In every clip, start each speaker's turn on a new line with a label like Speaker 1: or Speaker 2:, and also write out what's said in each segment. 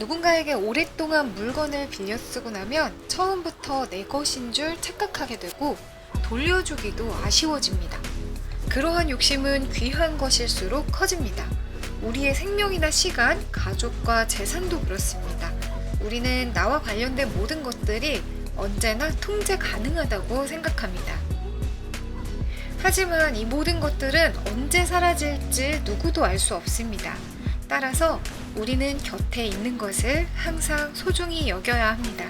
Speaker 1: 누군가에게 오랫동안 물건을 빌려 쓰고 나면 처음부터 내 것인 줄 착각하게 되고 돌려주기도 아쉬워집니다. 그러한 욕심은 귀한 것일수록 커집니다. 우리의 생명이나 시간, 가족과 재산도 그렇습니다. 우리는 나와 관련된 모든 것들이 언제나 통제 가능하다고 생각합니다. 하지만 이 모든 것들은 언제 사라질지 누구도 알 수 없습니다. 따라서 우리는 곁에 있는 것을 항상 소중히 여겨야 합니다.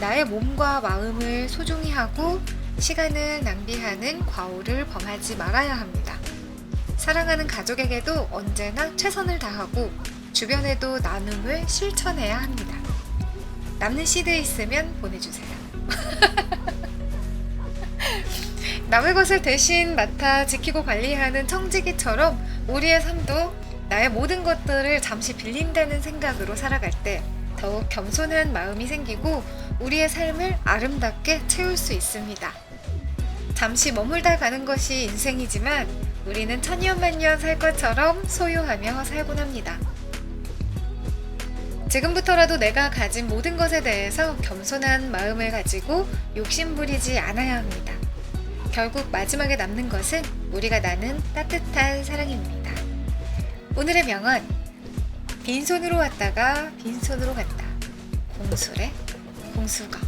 Speaker 1: 나의 몸과 마음을 소중히 하고 시간을 낭비하는 과오를 범하지 말아야 합니다. 사랑하는 가족에게도 언제나 최선을 다하고 주변에도 나눔을 실천해야 합니다. 남는 시드 있으면 보내주세요. 남의 것을 대신 맡아 지키고 관리하는 청지기처럼 우리의 삶도 나의 모든 것들을 잠시 빌린다는 생각으로 살아갈 때 더욱 겸손한 마음이 생기고 우리의 삶을 아름답게 채울 수 있습니다. 잠시 머물다 가는 것이 인생이지만 우리는 천년만년 살 것처럼 소유하며 살곤 합니다. 지금부터라도 내가 가진 모든 것에 대해서 겸손한 마음을 가지고 욕심부리지 않아야 합니다. 결국 마지막에 남는 것은 우리가 나는 따뜻한 사랑입니다. 오늘의 명언. 빈손으로 왔다가 빈손으로 간다. 공술의 공수거.